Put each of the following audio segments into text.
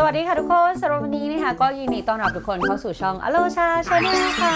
สวัสดีค่ะทุกคนสำหรับวันนี้นะคะก็ยินดีต้อนรับทุกคนเข้าสู่ช่องอโลชาชาแนลค่ะ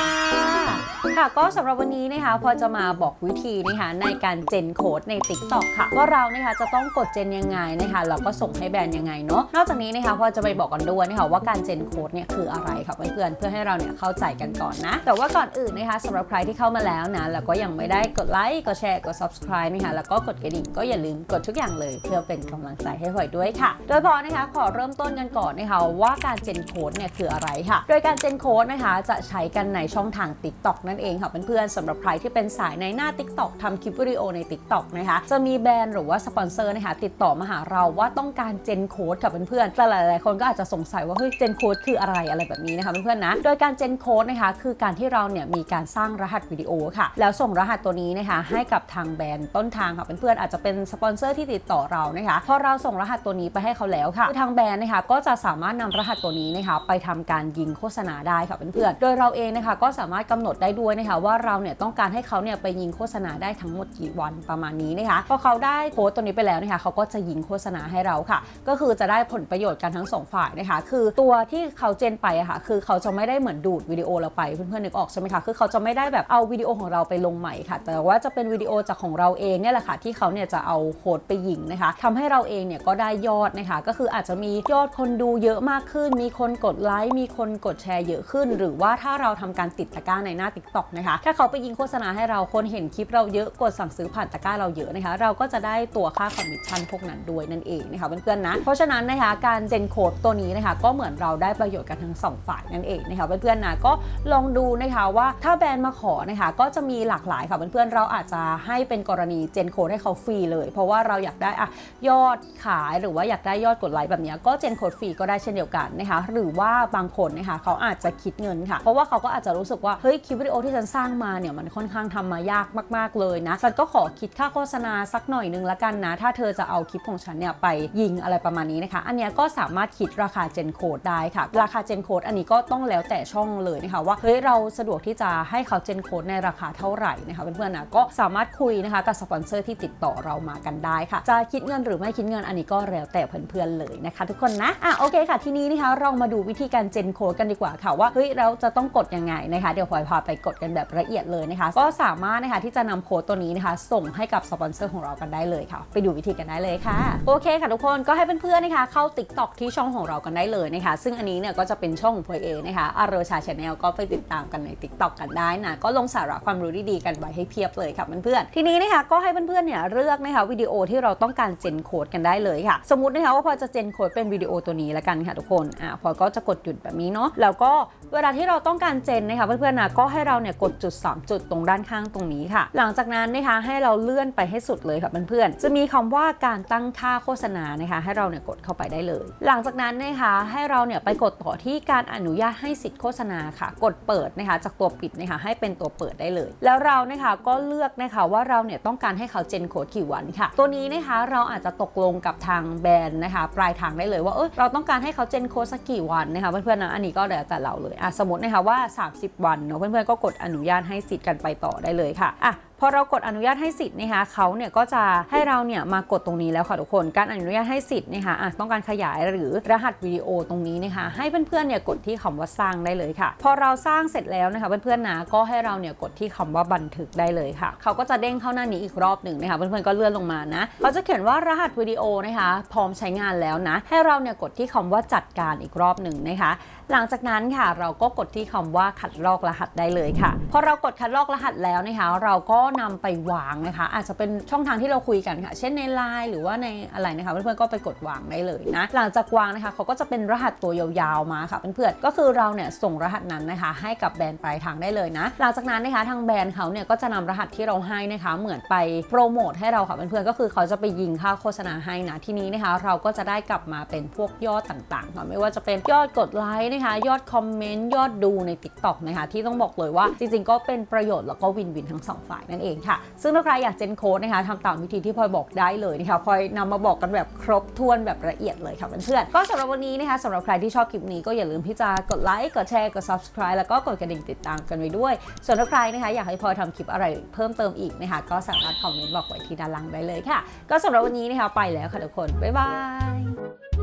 ค่ะก็สำหรับวันนี้นะคะพอจะมาบอกวิธีนะคะในการเจนโค้ดใน t ิ k t o k ค่ะ ว่าเรานะคะจะต้องกดเจนยังไงนะคะแล้วก็ส่งให้แบรนด์ยังไงเนาะนอกจากนี้นะคะพอจะไปบอกกันด้วยนะคะว่าการเจนโค้ดเนี่ยคืออะไรค่ะเพื่อนเพื่อให้เราเนี่ยเข้าใจกันก่อนนะ แต่ว่าก่อนอื่นนะคะสำหรับใครที่เข้ามาแล้วนะแล้วก็ยังไม่ได้กดไลค์กดแชร์กด subscribe นะคะแล้วก็กดกระดิ่งก็อย่าลืมกดทุกอย่างเลย เพื่อเป็นกำลังใจให้พลอยด้วยค่ะ โดยพอนะคะขอเริ่มต้นกันก่อนนะคะว่าการเจนโค้ดเนี่ยคืออะไรค่ะ โดยการเจนโค้ดนะคะจะใช้กันในช่องทาง TikTok นั่นเองค่ะเพื่อนๆสำหรับใครที่เป็นสายในหน้า TikTok ทำคลิปวิดีโอใน TikTok นะคะจะมีแบรนด์หรือว่าสปอนเซอร์นะคะติดต่อมาหาเราว่าต้องการเจนโค้ดกับเพื่อนๆแต่หลายๆคนก็อาจจะสงสัยว่าเฮ้ยเจนโค้ดคืออะไรอะไรแบบนี้นะคะเพื่อนๆนะโดยการเจนโค้ดนะคะคือการที่เราเนี่ยมีการสร้างรหัสวิดีโอค่ะ แล้วส่งรหัสตัวนี้นะคะให้กับทางแบรนด์ต้นทางค่ะเพื่อนๆอาจจะเป็นสปอนเซอร์ที่ติดต่อเรานะคะพอเราส่งรหัสตัวนี้ไปให้เขาแล้วค่ะทางแบรนด์นะคะก็จะสามารถนำรหัสตัวนี้นะคะไปทำการยิงโฆษณาได้ค่ะเพื่อนๆ โดยเราเองนะคะก็สามารถกำหนดได้ด้วยนะคะว่าเราเนี่ยต้องการให้เขาเนี่ยไปยิงโฆษณาได้ทั้งหมดกี่วันประมาณนี้นะคะพอเขาได้โค้ดตัวนี้ไปแล้วนะคะเขาก็จะยิงโฆษณาให้เราค่ะ ก็คือจะได้ผลประโยชน์กันทั้งสองฝ่ายนะคะ คือตัวที่เขาเจนไปอะค่ะคือเขาจะไม่ได้เหมือนดูดวิดีโอเราไปเพื่อนๆนึกออกใช่ไหมคะคือเขาจะไม่ได้แบบเอาวิดีโอของเราไปลงใหม่ค่ะ แต่ว่าจะเป็นวิดีโอจากของเราเองเนี่ยแหละค่ะที่เขาเนี่ยจะเอาโค้ดไปยิงนะคะทำให้เราเองเนี่ยก็ได้ยอดนะคะ ก็คืออาจจะมียอดคนนดูเยอะมากขึ้น มีคนกดไลค์มีคนกดแชร์เยอะขึ้น หรือว่าถ้าเราทำการติดตะกร้าในหน้า Tik t o อกนะคะถ้าเขาไปยิงโฆษณาให้เราคนเห็นคลิปเราเยอะกดสั่งซื้อผ่านตะกร้าเราเยอะนะคะเราก็จะได้ตัวค่าคอมมิชชั่นพวกนั้นด้วยนั่นเองนะคะเพื่อนๆนะเพราะฉะนั้นนะคะการเจนโค้ดตัวนี้นะคะก็เหมือนเราได้ประโยชน์กันทั้งสองฝ่ายนั่นเองนะคะเพื่อนๆนะก็ลองดูนะคะว่าถ้าแบรนด์มาขอนะคะก็จะมีหลากหลายค่ะเพื่อนๆเราอาจจะให้เป็นกรณีเจนโค้ดให้เขาฟรีเลย เพราะว่าเราอยากได้อะยอดขายหรือว่าอยากได้ยอดกดไลค์แบบนี้ก็เจนโคดฟรีก็ได้เช่นเดียวกันนะคะหรือว่าบางคนนะคะเขาอาจจะคิดเงินค่ะ เพราะว่าเขาก็อาจจะรู้สึกว่าเฮ้ยคลิปวิดีโอที่ฉันสร้างมาเนี่ยมันค่อนข้างทำมายากมาก ๆเลยนะฉันก็ขอคิดค่าโฆษณาสักหน่อยนึงละกันนะ ถ้าเธอจะเอาคลิปของฉันเนี่ยไปยิงอะไรประมาณนี้นะคะ อันนี้ก็สามารถคิดราคาเจนโคดได้ค่ะ ราคาเจนโคดอันนี้ก็ต้องแล้วแต่ช่องเลยนะคะว่าเฮ้ยเราสะดวกที่จะให้เขาเจนโคดในราคาเท่าไหร่นะคะเพื่อนๆนะก็สามารถคุยนะคะกับสปอนเซอร์ที่ติดต่อเรามากันได้ค่ะ จะคิดเงินหรือไม่คิดเงินอันนี้ก็แล้วแต่เพื่อนๆเลยนะคะ ทุกคนนะอะโอเคค่ะ ทีนี้นะคะเรามาดูวิธีการเจนโค้ดกันดีกว่าค่ะว่าเฮ้ยเราจะต้องกดยังไงนะคะ เดี๋ยวพลอยพาไปกดกันแบบละเอียดเลยนะคะ ก็สามารถนะคะที่จะนำโค้ดตัวนี้นะคะ ส่งให้กับสปอนเซอร์ของเรากันได้เลยค่ะ ไปดูวิธีกันได้เลยค่ะ โอเคค่ะทุกคนก็ให้เพื่อนๆนะคะ เข้า t ิ k t o k ที่ช่องของเรากันได้เลยนะคะ ซึ่งอันนี้เนี่ยก็จะเป็นช่องของพลอยเองนะคะอารชาชาแนลก็ไปติดตามกันใน t ิ k t o k กันได้นะก็ลงสาระความรู้ดีๆกันไว้ให้เพียบเลยค่ะเพื่อนๆทีนี้นะคะก็ให้เพื่อนๆเนี่ยเลือกนะคะวิดีโอที่เราต้องการเจนโค้ดกันได้เลยค่ะ สมมตินะคะว่าพอจะเจนโค้ดเป็นวิดีโอตัวนี้แล้วกันค่ะทุกคนอ่าพอก็จะกดหยุดแบบนี้เนาะแล้วก็เวลาที่เราต้องการเจนนะคะเพื่อนๆนะก็ให้เราเนี่ยกดจุด 3 จุดตรงด้านข้างตรงนี้ค่ะ หลังจากนั้นนะคะให้เราเลื่อนไปให้สุดเลยค่ะเพื่อนๆจะมีคำว่าการตั้งค่าโฆษณานะคะให้เราเนี่ยกดเข้าไปได้เลย หลังจากนั้นนะคะให้เราเนี่ยไปกดต่อที่การอนุญาตให้สิทธิ์โฆษณาค่ะ กดเปิดนะคะจากตัวปิดนะคะให้เป็นตัวเปิดได้เลย แล้วเรานะคะก็เลือกนะคะว่าเราเนี่ยต้องการให้เขาเจนโค้ดกี่วันค่ะ ตัวนี้นะคะเราอาจจะตกลงกับทางแบรนด์นะคะ ปลายทางได้เลยว่าเออเราต้องการให้เขาเจนโค้ดสักกี่วันนะคะเพื่อนๆนะอันนี้ก็แล้วแต่เราเลยอะสมมตินะคะว่า 30 วันเนาะเพื่อนๆก็กดอนุญาตให้สิทธิ์กันไปต่อได้เลยค่ะอะ พอเรากดอนุญาตให้สิทธิ์นะคะเขาเนี่ยก็จะให้เราเนี่ยมากดตรงนี้แล้วค่ะทุกคน การอนุญาตให้สิทธิ์นะคะอะต้องการขยายหรือรหัสวิดีโอตรงนี้นะคะให้เพื่อนๆเนี่ยกดที่คำว่าสร้างได้เลยค่ะ พอเราสร้างเสร็จแล้วนะคะเพื่อนๆนะก็ให้เราเนี่ยกดที่คำว่าบันทึกได้เลยค่ะ เขาก็จะเด้งเข้าหน้านี้อีกรอบหนึ่งนะคะเพื่อนๆก็เลื่อนลงมานะเขาจะเขียนว่ารหัสวิดีโอนะคะพร้อมใช้งานแล้วนะ ให้เราเนี่ยกดที่คำว่าจัดการอีกรอบหนึ่งนะคะ หลังจากนั้นค่ะเราก็กดที่คำว่าคัดลอกรหัสได้เลยค่ะพอเรากดคัดลอกรหัสแล้วนะคะเราก็นำไปวางนะคะ อาจจะเป็นช่องทางที่เราคุยกันค่ะ เช่นในไลน์หรือว่าในอะไรนะคะเพื่อนๆก็ไปกดวางได้เลยนะ หลังจากวางนะคะเขาก็จะเป็นรหัสตัวยาวๆมาค่ะเพื่อนๆก็คือเราเนี่ยส่งรหัสนั้นนะคะ ให้กับแบรนด์ปลายทางได้เลยนะ หลังจากนั้นนะคะทางแบรนด์เขาเนี่ยก็จะนำรหัสที่เราให้นะคะ เหมือนไปโปรโมทให้เราค่ะเพื่อนๆก็คือเขาจะไปยิงค่าโฆษณาให้นะที่นี้นะคะ เราก็จะได้กลับมาเป็นพวกยอดต่างๆค่ะไม่ว่าจะเป็นยอดกดไลค์นะคะ ยอดคอมเมนต์ยอดดูใน Tik t o อกนะคะที่ต้องบอกเลยว่าจริงๆ ก็เป็นประโยชน์แล้วก็วินวินทั้งสองฝ่ายนั่นเองค่ะ ซึ่งถ้าใครอยากเจนโค้ดนะคะทำตามวิธีที่พลอยบอกได้เลยนะคะพลอยนำมาบอกกันแบบครบถ้วนแบบละเอียดเลยค่ะเพื่อนๆก็สำหรับวันนี้นะคะสำหรับใครที่ชอบคลิปนี้ก็อย่าลืมที่จะกดไลค์กดแชร์กด subscribe แล้วก็กดกระดิ่งติดตามกันไว้ด้วย ส่วนถ้าใครนะคะอยากให้พลอยทำคลิปอะไรเพิ่มเติมอีกนะคะก็สามารถคอมเมนต์บอกไว้ที่ด้านล่างได้เลยค่ะ ก็สำหรับวันนี้นะคะไปแล้วค่ะทุกคนบ๊ายบาย